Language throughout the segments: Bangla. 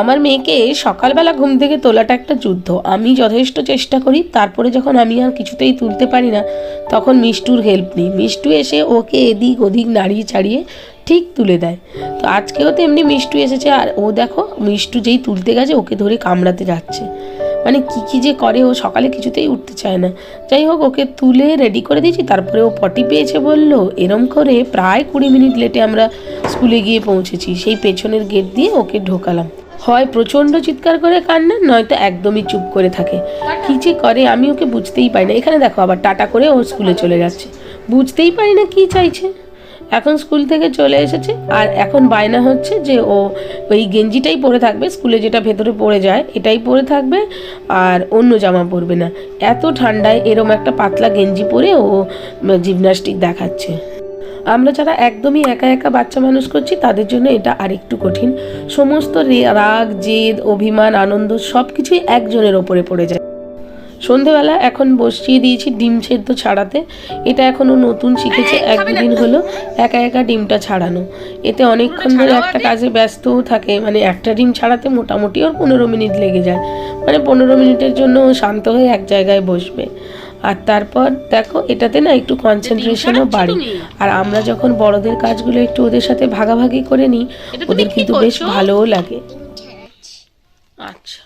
আমার মেয়েকে সকালবেলা ঘুম থেকে তোলাটা একটা যুদ্ধ। আমি যথেষ্ট চেষ্টা করি, তারপরে যখন আমি আর কিছুতেই তুলতে পারি না, তখন মিষ্টুর হেল্প নিই। মিষ্টু এসে ওকে এদিক ওদিক নাড়িয়ে চাড়িয়ে ঠিক তুলে দেয়। তো আজকেও তো এমনি মিষ্টু এসেছে, আর ও দেখো, মিষ্টু যেই তুলতে গেছে, ওকে ধরে কামড়াতে যাচ্ছে। মানে কি কি যে করে, ও সকালে কিছুতেই উঠতে চায় না। যাই হোক, ওকে তুলে রেডি করে দিয়েছি, তারপরে ও পটি পেয়েছে বলল, এরম করে প্রায় কুড়ি মিনিট লেটে আমরা স্কুলে গিয়ে পৌঁছেছি। সেই পেছনের গেট দিয়ে ওকে ঢোকালাম। হয় প্রচণ্ড চিৎকার করে কান্না, নয়তো একদমই চুপ করে থাকে। কি যে করে, আমি ওকে বুঝতেই পারি না। এখানে দেখো, আবার টাটা করে ও স্কুলে চলে যাচ্ছে। বুঝতেই পারি না কি চাইছে। এখন স্কুল থেকে চলে এসেছে, আর এখন বায়না হচ্ছে যে ও ওই গেঞ্জিটাই পরে থাকবে, স্কুলে যেটা ভেতরে পড়ে যায় এটাই পরে থাকবে, আর অন্য জামা পরবে না। এত ঠান্ডায় এরম একটা পাতলা গেঞ্জি পরে ও জিমনাস্টিক দেখাচ্ছে। আমরা যারা একদমই একা একা বাচ্চা মানুষ করছি তাদের জন্য এটা আরেকটু কঠিন। সমস্ত রাগ জেদ অভিমান আনন্দ সব কিছুই একজনের ওপরে পড়ে যায়। সন্ধেবেলা এখন বসিয়ে দিয়েছি ডিম সেদ্ধ ছাড়াতে। এটা এখনও নতুন শিখেছে এক দুদিন হলো একা একা ডিমটা ছাড়ানো। এতে অনেকক্ষণ ধরে একটা কাজে ব্যস্তও থাকে মানে একটা ডিম ছাড়াতে মোটামুটি ওর পনেরো মিনিট লেগে যায়। মানে পনেরো মিনিটের জন্য ও শান্ত হয়ে এক জায়গায় বসবে। আর তারপর দেখো এটাতে না একটু কনসেন্ট্রেশনও বাড়ে। আর আমরা যখন বড়দের কাজগুলো একটু ওদের সাথে ভাগাভাগি করে নিই ওদের কিন্তু বেশ ভালোও লাগে। আচ্ছা।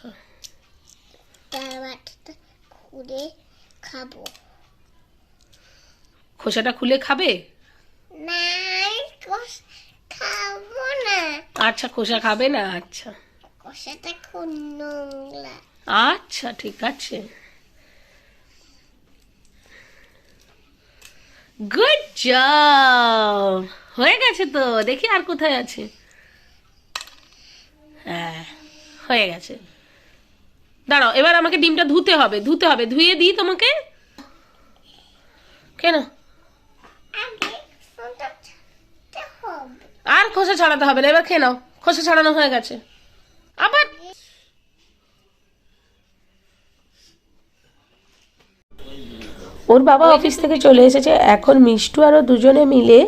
খাব খোসাটা খুলে খাবে? না খাব না আচ্ছা খোসা খাবে না? আচ্ছা। কষাটা খুব নোংরা। আচ্ছা ঠিক আছে। গুড জব হয়ে গেছে তো দেখি আর কোথায় আছে। হ্যাঁ হয়ে গেছে। দাঁড়াও এবার আমাকে ডিমটা ধুতে হবে ধুতে হবে ধুয়ে দিই তোমাকে। কেন? আর খোসা ছাড়াতে হবে না এবার খেয়ে নাও। খোসা ছাড়ানো হয়ে গেছে আবার ওর বাবা অফিস থেকে চলে এসেছে। এখন মিষ্টু আরও দুজনে মিলে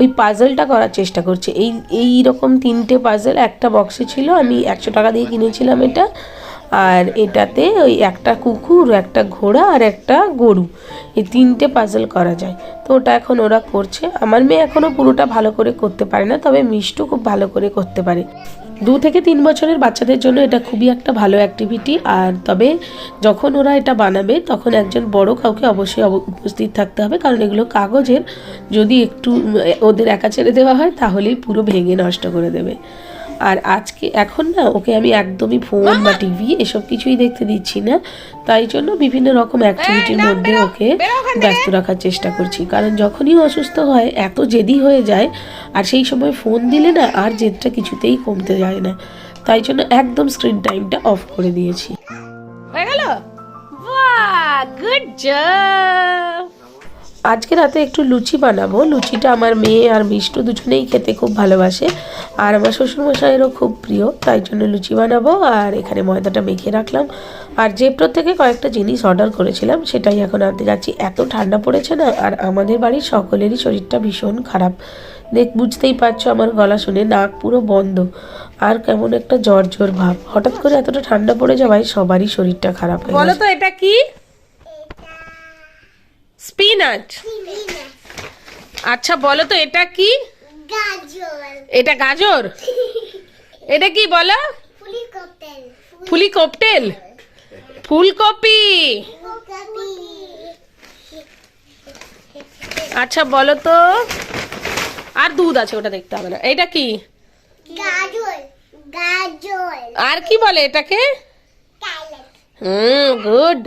ওই পাজলটা করার চেষ্টা করছে। এই এই রকম তিনটে পাজল একটা বক্সে ছিল আমি একশো টাকা দিয়ে কিনেছিলাম এটা। আর এটাতে ওই একটা কুকুর একটা ঘোড়া আর একটা গরু। এই তিনটে পাজল করা যায়। তো ওটা এখন ওরা করছে। আমার মেয়ে এখনও পুরোটা ভালো করে করতে পারে না তবে মিষ্টু খুব ভালো করে করতে পারে। দু থেকে তিন বছরের বাচ্চাদের জন্য এটা খুবই একটা ভালো অ্যাক্টিভিটি আর তবে যখন ওরা এটা বানাবে, তখন একজন বড় কাউকে অবশ্যই অব- উপস্থিত থাকতে হবে, কারণ এগুলো কাগজের, যদি একটু ওদের একা ছেড়ে দেওয়া হয়, তাহলেই পুরো ভেঙে নষ্ট করে দেবে। আর আজকে এখন না ওকে আমি একদমই ফোন বা টিভি এসব কিছুই দেখতে দিচ্ছি না। তাই জন্য বিভিন্ন রকম অ্যাক্টিভিটির মধ্যে ওকে ব্যস্ত রাখার চেষ্টা করছি। কারণ যখনই অসুস্থ হয় এত জেদি হয়ে যায় আর সেই সময় ফোন দিলে না আর জেদটা কিছুতেই কমতে যায় না। তাই জন্য একদম স্ক্রিন টাইমটা অফ করে দিয়েছি। হয়ে গেল? গুড জব আজকে রাতে একটু লুচি বানাবো। লুচিটা আমার মেয়ে আর মিষ্টু দুজনেই খেতে খুব ভালোবাসে। আর আমার শ্বশুরমশাইয়েরও খুব প্রিয়, তাই জন্য লুচি বানাবো। আর এখানে ময়দাটা মেখে রাখলাম। আর জেপ্টোর থেকে কয়েকটা জিনিস অর্ডার করেছিলাম, সেটাই এখন আনতে যাচ্ছি। এত ঠান্ডা পড়েছে না, আর আমাদের বাড়ির সকলেরই শরীরটা ভীষণ খারাপ। দেখ, বুঝতেই পারছ আমার গলা শুনে নাক পুরো বন্ধ। আর কেমন একটা জ্বর জ্বর ভাব। হঠাৎ করে এতটা ঠান্ডা পড়ে যাওয়ায় সবারই শরীরটা খারাপ বলো তো, এটা কি? স্পিনাচ আচ্ছা বলো তো এটা কি? এটা গাজর? এটা কি বলো? ফুলি ককটেল ফুলকপি। আচ্ছা বলো তো। আর দুধ আছে ওটা দেখতে হবে না। এটা কি? আর কি বলে এটাকে? Hmm good.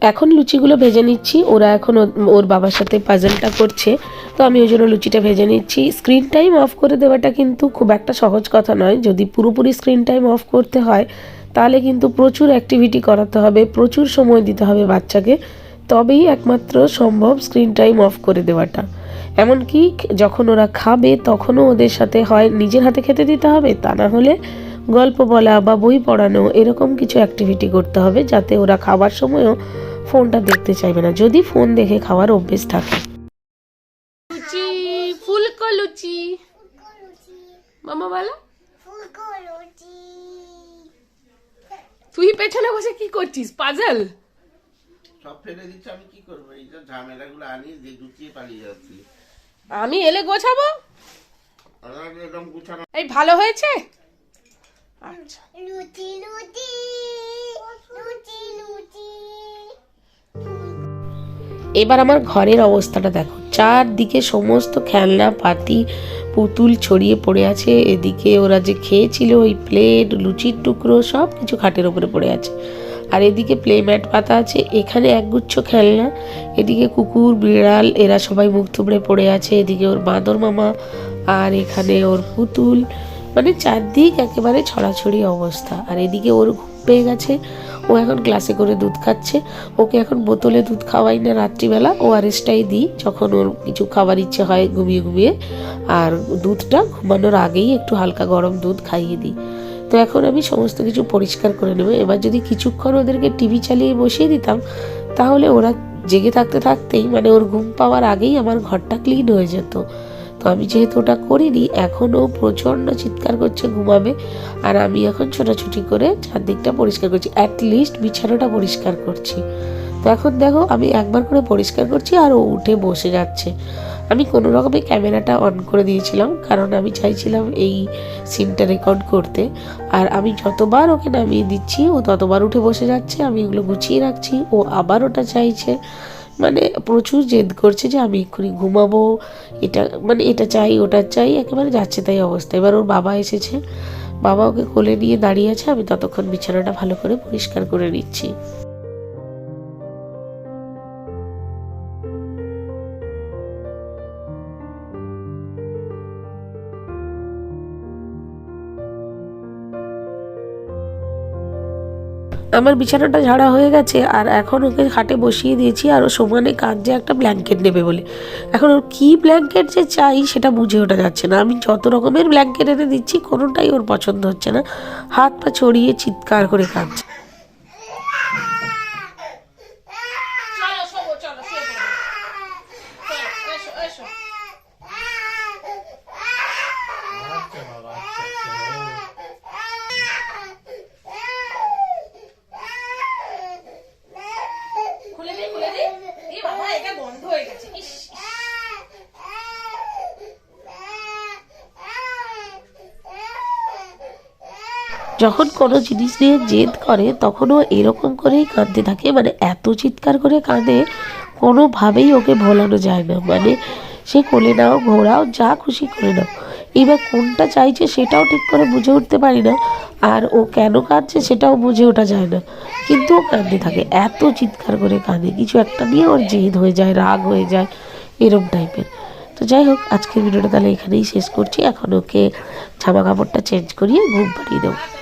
এখন লুচিগুলো ভেজে নিচ্ছি। ওরা এখন ওর বাবার সাথে পাজলটা করছে। তো আমি ওই জন্য লুচিটা ভেজে নিচ্ছি। স্ক্রিন টাইম অফ করে দেওয়াটা কিন্তু খুব একটা সহজ কথা নয়। যদি পুরোপুরি স্ক্রিন টাইম অফ করতে হয়, তাহলে কিন্তু প্রচুর অ্যাক্টিভিটি করাতে হবে, প্রচুর সময় দিতে হবে বাচ্চাকে। তবেই একমাত্র সম্ভব স্ক্রিন টাইম অফ করে দেওয়াটা। এমনকি যখন ওরা খাবে, তখনও ওদের সাথে হয়, নিজের হাতে খেতে দিতে হবে, তা না হলে গল্প বলা বা বই পড়ানো, এরকম কিছু অ্যাক্টিভিটি করতে হবে, যাতে ওরা খাবার সময়ও ফোনটা দেখতে চাইবে না। যদি ফোন দেখে খাওয়ার অভ্যেস থাকে। লুচি ফুলকো লুচি। মামা বলো। ফুলকো পেছনে বসে কি করছিস? পাজল। সব ফেলে দিচ্ছে আমি কি করব? এই যে ঝামেলাগুলো আনি যে গুছিয়ে পালিয়ে যাচ্ছি। আমি এলে গোছাবো? আর একদম গুছানো। এই ভালো হয়েছে? আচ্ছা লুচি লুচি। লুচি লুচি। এবার আমার ঘরের অবস্থাটা দেখো। চারদিকে সমস্ত খেলনা, পাতি, পুতুল ছড়িয়ে পড়ে আছে। এদিকে ওরা যে খেয়েছিল, ওই প্লেট, লুচির টুকরো সব কিছু খাটের ওপরে পড়ে আছে। আর এদিকে প্লে ম্যাট পাতা আছে, এখানে একগুচ্ছ খেলনা, এদিকে কুকুর, বিড়াল, এরা সবাই মুখ থুবড়ে পড়ে আছে। এদিকে ওর বাঁদর মামা, আর এখানে ওর পুতুল। মানে চারদিক একেবারে ছড়াছড়ি অবস্থা। আর এদিকে ওর ঘুম পেয়ে গেছে ও এখন গ্লাসে করে দুধ খাচ্ছে। ওকে এখন বোতলে দুধ খাওয়াই না রাত্রিবেলা। ও আরেসটাই দিই যখন ওর কিছু খাবার ইচ্ছে হয় ঘুমিয়ে ঘুমিয়ে। আর দুধটা ঘুমানোর আগেই একটু হালকা গরম দুধ খাইয়ে দিই। তো এখন আমি সমস্ত কিছু পরিষ্কার করে নেব। এবার যদি কিছুক্ষণ ওদেরকে টিভি চালিয়ে বসিয়ে দিতাম, তাহলে ওরা জেগে থাকতে থাকতেই মানে ওর ঘুম পাওয়ার আগেই আমার ঘরটা ক্লিন হয়ে যেত। তো আমি যেহেতু ওটা করিনি এখনও প্রচণ্ড চিৎকার করছে, ঘুমাবে। আর আমি এখন ছোটাছুটি করে চারদিকটা পরিষ্কার করছি অ্যাটলিস্ট বিছানাটা পরিষ্কার করছি। তো এখন দেখো, আমি একবার করে পরিষ্কার করছি আর ও উঠে বসে যাচ্ছে। আমি কোনো রকমে ক্যামেরাটা অন করে দিয়েছিলাম, কারণ আমি চাইছিলাম এই সিনটা রেকর্ড করতে। আর আমি যতবার ওকে নামিয়ে দিচ্ছি, ও ততবার উঠে বসে যাচ্ছে, আমি এগুলো গুছিয়ে রাখছি, ও আবার ওটা চাইছে। মানে প্রচুর জেদ করছে যে আমি এক্ষুনি ঘুমাবো, এটা মানে এটা চাই, ওটা চাই, একেবারে যাচ্ছে তাই অবস্থা। এবার ওর বাবা এসেছে, বাবা ওকে কোলে নিয়ে দাঁড়িয়ে আছে, আমি ততক্ষণ বিছানাটা ভালো করে পরিষ্কার করে নিচ্ছি। আমার বিছানাটা ঝাড়া হয়ে গেছে আর এখন ওকে খাটে বসিয়ে দিয়েছি আর ও সমানে কাঁদছে একটা ব্ল্যাঙ্কেট নেবে বলে। এখন ওর কী ব্ল্যাঙ্কেট যে চাই সেটা বুঝে ওঠা যাচ্ছে না। আমি যত রকমের ব্ল্যাঙ্কেট এনে দিচ্ছি কোনোটাই ওর পছন্দ হচ্ছে না। হাত পা ছড়িয়ে চিৎকার করে কাঁদছে খুলে দে খুলে দে এ বাবা এটা বন্ধ হয়ে গেছে ইস যখন কোনো জিনিস নিয়ে জেদ করে, তখনও এরকম করেই কাঁদতে থাকে। মানে এত চিৎকার করে কাঁদে, কোনোভাবেই ওকে ভোলানো যায় না। মানে সে কোলে নাও, ঘোরাও, যা খুশি করে নাও। এবার কোনটা চাইছে সেটাও ঠিক করে বুঝে উঠতে পারি না। আর ও কেন কাঁদছে সেটাও বুঝে ওঠা যায় না। কিন্তু ও কাঁদতে থাকে, এত চিৎকার করে কাঁদে। কিছু একটা নিয়ে ওর জেদ হয়ে যায়, রাগ হয়ে যায়, এরম টাইপের। তো যাই হোক, আজকের ভিডিওটা তাহলে এখানেই শেষ করছি। এখন ওকে জামা কাপড়টা চেঞ্জ করিয়ে ঘুম পাড়িয়ে দেবো।